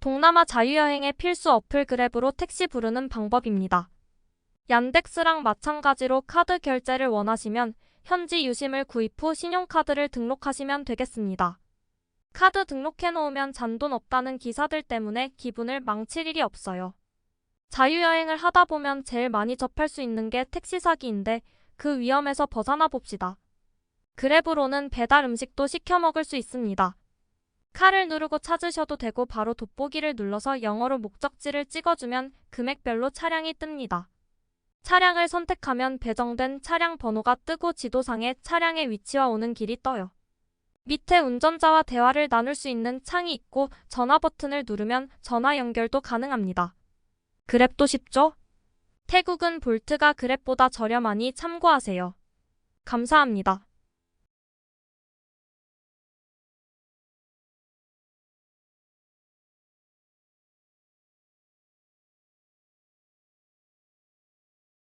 동남아 자유여행의 필수 어플 그랩으로 택시 부르는 방법입니다. 얀덱스랑 마찬가지로 카드 결제를 원하시면 현지 유심을 구입 후 신용카드를 등록하시면 되겠습니다. 카드 등록해 놓으면 잔돈 없다는 기사들 때문에 기분을 망칠 일이 없어요. 자유여행을 하다 보면 제일 많이 접할 수 있는 게 택시 사기인데 그 위험에서 벗어나 봅시다. 그랩으로는 배달 음식도 시켜 먹을 수 있습니다. 칼을 누르고 찾으셔도 되고 바로 돋보기를 눌러서 영어로 목적지를 찍어주면 금액별로 차량이 뜹니다. 차량을 선택하면 배정된 차량 번호가 뜨고 지도상에 차량의 위치와 오는 길이 떠요. 밑에 운전자와 대화를 나눌 수 있는 창이 있고 전화 버튼을 누르면 전화 연결도 가능합니다. 그랩도 쉽죠? 태국은 볼트가 그랩보다 저렴하니 참고하세요. 감사합니다.